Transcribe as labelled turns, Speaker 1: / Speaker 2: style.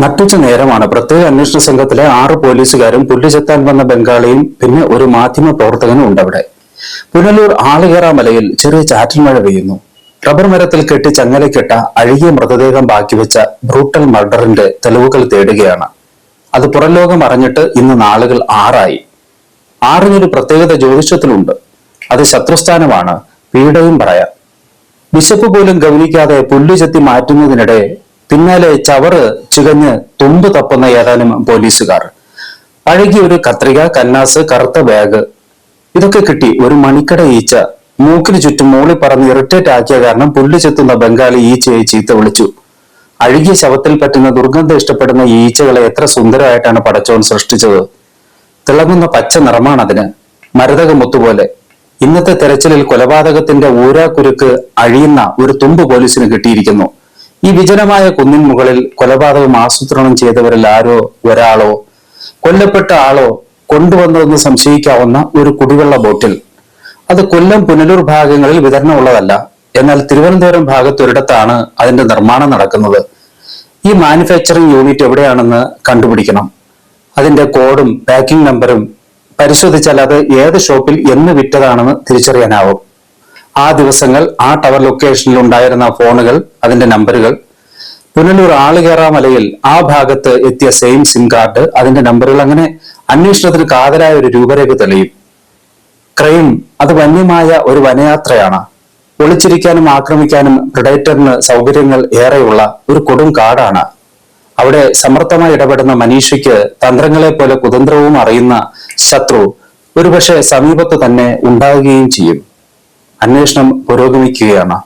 Speaker 1: നട്ടുച്ച നേരമാണ്. പ്രത്യേക അന്വേഷണ സംഘത്തിലെ ആറ് പോലീസുകാരും പുല്ലുചെത്താൻ വന്ന ബംഗാളിയും പിന്നെ ഒരു മാധ്യമ പ്രവർത്തകനും ഉണ്ടവിടെ പുനലൂർ ആളുകേറ മലയിൽ ചെറിയ ചാറ്റൽ മഴ പെയ്യുന്നു. റബ്ബർ മരത്തിൽ കെട്ടി ചങ്ങലക്കിട്ട അഴുകിയ മൃതദേഹം ബാക്കി വെച്ച ബ്രൂട്ടൽ മർഡറിന്റെ തെളിവുകൾ തേടുകയാണ്. അത് പുറംലോകം അറിഞ്ഞിട്ട് ഇന്ന് നാളുകൾ ആറായി. ആറിനൊരു പ്രത്യേകത ജ്യോതിഷത്തിലുണ്ട്. അത് ശത്രുസ്ഥാനമാണ്. പീഡയും പറയാം. ബിഷപ്പ് പോലും ഗൗനിക്കാതെ പുല്ലുചെത്തി മാറ്റുന്നതിനിടെ പിന്നാലെ ചവറ് ചുകഞ്ഞ് തുമ്പ് തപ്പുന്ന ഏതാനും പോലീസുകാർ. അഴകിയ ഒരു കത്രിക കന്നാസ് കറുത്ത ബാഗ്. ഇതൊക്കെ കിട്ടി ഒരു മണിക്കട ഈച്ച. മൂക്കിന് ചുറ്റും മൂളി പറന്ന് ഇറിറ്റേറ്റ് ആക്കിയ കാരണം പുല്ല് ചെത്തുന്ന ബംഗാളി ഈച്ചയെ ചീത്ത വിളിച്ചു. അഴുകിയ ശവത്തിൽ പറ്റുന്ന ദുർഗന്ധം ഇഷ്ടപ്പെടുന്ന ഈച്ചകളെ എത്ര സുന്ദരമായിട്ടാണ് പടച്ചോൻ സൃഷ്ടിച്ചത്. തിളങ്ങുന്ന പച്ച നിറമാണ് അതിന്. മരതക മുത്തുപോലെ ഇന്നത്തെ തെരച്ചിലിൽ കൊലപാതകത്തിന്റെ ഊരാക്കുരുക്ക് അഴിയുന്ന ഒരു തുമ്പ് പോലീസിന് കിട്ടിയിരിക്കുന്നു. ഈ വിജനമായ കുന്നിൻ മുകളിൽ കൊലപാതകം ആസൂത്രണം ചെയ്തവരിൽ ആരോ ഒരാളോ കൊല്ലപ്പെട്ട ആളോ കൊണ്ടുവന്നതെന്ന് സംശയിക്കാവുന്ന ഒരു കുടിവെള്ള ബോട്ടിൽ. അത് കൊല്ലം പുനലൂർ ഭാഗങ്ങളിൽ വിതരണമുള്ളതല്ല. എന്നാൽ തിരുവനന്തപുരം ഭാഗത്ത് ഒരിടത്താണ് അതിന്റെ നിർമ്മാണം നടക്കുന്നത്. ഈ മാനുഫാക്ചറിംഗ് യൂണിറ്റ് എവിടെയാണെന്ന് കണ്ടുപിടിക്കണം. അതിന്റെ കോഡും പാക്കിംഗ് നമ്പറും പരിശോധിച്ചാൽ അത് ഏത് ഷോപ്പിൽ എന്ന് വിറ്റതാണെന്ന് തിരിച്ചറിയാനാവും. ആ ദിവസങ്ങൾ ആ ടവർ ലൊക്കേഷനിൽ ഉണ്ടായിരുന്ന ഫോണുകൾ അതിന്റെ നമ്പറുകൾ പുനലൂർ ആളുകേറാ മലയിൽ ആ ഭാഗത്ത് എത്തിയ സെയിം സിം കാർഡ് അതിന്റെ നമ്പറുകൾ അങ്ങനെ അന്വേഷണത്തിന് കാതലായ ഒരു രൂപരേഖ തെളിയും. ക്രൈം അത് വന്യമായ ഒരു വനയാത്രയാണ്. ഒളിച്ചിരിക്കാനും ആക്രമിക്കാനും പ്രിഡേറ്ററിന് സൗകര്യങ്ങൾ ഏറെയുള്ള ഒരു കൊടും കാടാണ്. അവിടെ സമർത്ഥമായി ഇടപെടുന്ന മനീഷയ്ക്ക് തന്ത്രങ്ങളെ പോലെ കുതന്ത്രവും അറിയുന്ന ശത്രു ഒരുപക്ഷെ സമീപത്ത് തന്നെ ഉണ്ടാകുകയും ചെയ്യും. അന്വേഷണം പുരോഗമിക്കുകയാണ്.